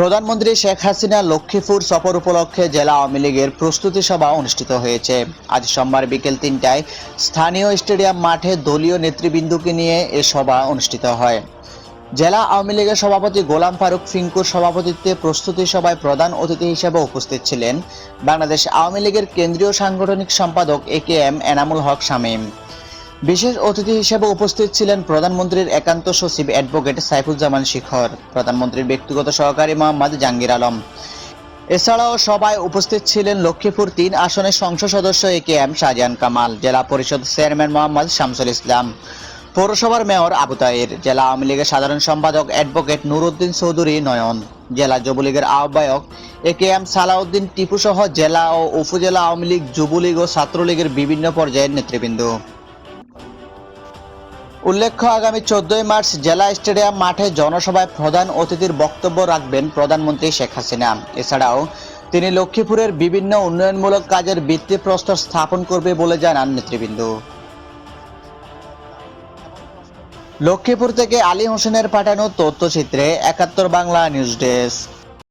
প্রধানমন্ত্রী শেখ হাসিনা লক্ষ্মীপুর সফর উপলক্ষে জেলা আওয়ামী লীগের প্রস্তুতি সভা অনুষ্ঠিত হয়েছে। আজ সোমবার বিকেল তিনটায় স্থানীয় স্টেডিয়াম মাঠে দলীয় নেতৃবৃন্দকে নিয়ে এ সভা অনুষ্ঠিত হয়। জেলা আওয়ামী লীগের সভাপতি গোলাম ফারুক ফিঙ্কুর সভাপতিত্বে প্রস্তুতি সভায় প্রধান অতিথি হিসেবে উপস্থিত ছিলেন বাংলাদেশ আওয়ামী লীগের কেন্দ্রীয় সাংগঠনিক সম্পাদক A K M Enamul Haq Shamim. বিশেষ অতিথি হিসেবে উপস্থিত ছিলেন প্রধানমন্ত্রীর একান্ত সচিব অ্যাডভোকেট সাইফুজ্জামান শিখর, প্রধানমন্ত্রীর ব্যক্তিগত সহকারী মোহাম্মদ জাহাঙ্গীর আলম। এছাড়াও সভায় উপস্থিত ছিলেন লক্ষ্মীপুর তিন আসনের সংসদ সদস্য A K M Shahjahan Kamal, জেলা পরিষদ চেয়ারম্যান মোহাম্মদ শামসুল ইসলাম, পৌরসভার মেয়র আবু তাইর জেলা আওয়ামী লীগের সাধারণ সম্পাদক অ্যাডভোকেট নুরুদ্দিন চৌধুরী নয়ন, জেলা যুবলীগের আহ্বায়ক A K M Salauddin Tipu সহ জেলা ও উপজেলা আওয়ামী লীগ, যুবলীগ ও ছাত্রলীগের বিভিন্ন পর্যায়ের নেতৃবৃন্দ। উল্লেখ্য, আগামী চোদ্দই মার্চ জেলা স্টেডিয়াম মাঠে জনসভায় প্রধান অতিথির বক্তব্য রাখবেন প্রধানমন্ত্রী শেখ হাসিনা। এছাড়াও তিনি লক্ষ্মীপুরের বিভিন্ন উন্নয়নমূলক কাজের ভিত্তিপ্রস্তর স্থাপন করবে বলে জানান নেতৃবৃন্দ। লক্ষ্মীপুর থেকে আলী হোসেনের পাঠানো তথ্যচিত্রে একাত্তর বাংলা নিউজ ডেস্ক।